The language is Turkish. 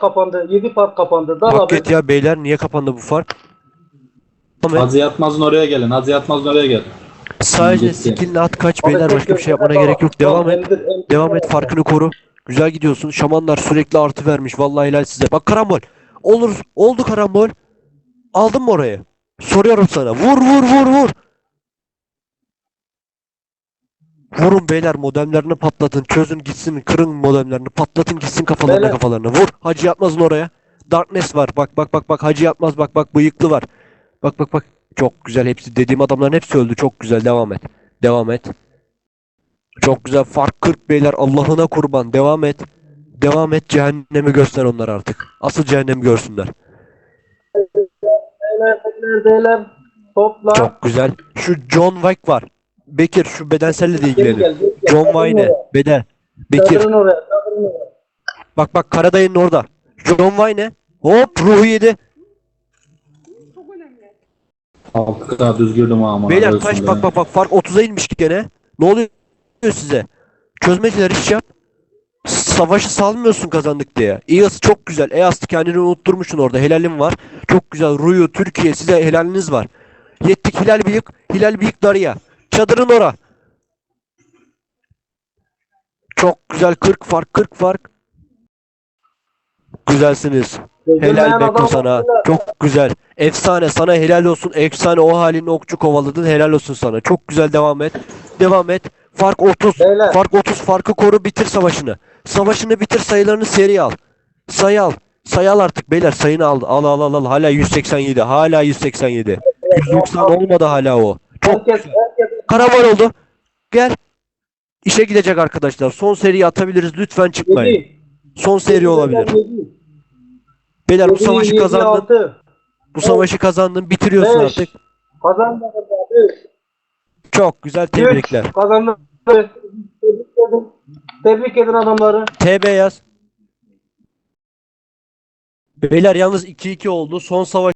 fark kapandı. 7 fark kapandı. Dal Hak abi. et ya beyler niye kapandı bu fark? Hacı Yatmaz'ın oraya gelin. Hacı Yatmaz'ın oraya gelin. sadece Gitti. skill'le at kaç Abi beyler başka bir şey yapmana gerek yok. Tamam, Devam et. Devam et farkını koru. Güzel gidiyorsun. Şamanlar sürekli artı vermiş. Vallahi helal size. Bak karambol. Olur. Oldu karambol. Aldın mı orayı? Soruyorum sana. Vur vur vur vur. Vurun beyler modemlerini patlatın. Çözün gitsin. Kırın modemlerini. Patlatın gitsin kafalarına Beyler. kafalarına. Vur. Hacı Yatmaz'ın oraya. Darkness var. Bak bak bak bak. Hacı Yatmaz bak bak. Bıyıklı var. Bak bak bak. Çok güzel. Hepsi dediğim adamların hepsi öldü. Çok güzel. Devam et. Devam et. Çok güzel. Fark 40 beyler. Allah'ına kurban. Devam et. Devam et. Cehennemi göster onlara artık. Asıl cehennemi görsünler. Beyler, beyler, beyler. Topla. Çok güzel. Şu John Wick var. Bekir şu bedenselle de gel. John Wayne. Beden. Bekir. Oraya. Oraya. Bak bak Karadayı'nın orada. John Wayne. Hop ruhu yedi. Halka düz girdim ama. Beyler kaç bak bak bak fark 30'a inmiş gene. Ne oluyor size? Çözmeciler iş yap. Savaşı salmıyorsun kazandık diye. İyası çok güzel. Eyas'ı kendini unutturmuşsun orada. Helalim var. Çok güzel. Ruyu, Türkiye size helaliniz var. Yettik Hilal Bıyık. Hilal Bıyık Darıya. Çadırın ora. Çok güzel. 40 fark 40 fark. Güzelsiniz. Helal Beko sana. Çok güzel. Efsane. Sana helal olsun. Efsane o halini okçu kovaladın. Helal olsun sana. Çok güzel devam et. Devam et. Fark 30. Beyler. Fark 30. Farkı koru bitir savaşını. Savaşını bitir sayılarını seri al. Sayı al. Sayı al artık beyler. Sayını al. Al al al al. Hala 187. Hala 187. 190 olmadı hala o. Çok Herkes, herkes. Karavan oldu. Gel. İşe gidecek arkadaşlar. Son seriyi atabiliriz. Lütfen çıkmayın. Yedi. Son seri olabilir. Yedi. Beyler bu savaşı yedi, kazandın. altı. Bu savaşı kazandın. Bitiriyorsun Beş. artık. Kazandın. Çok güzel Üç. tebrikler. Kazandın. Tebrik edin. Tebrik edin adamları. TB yaz. Beyler yalnız 2-2 oldu. Son savaş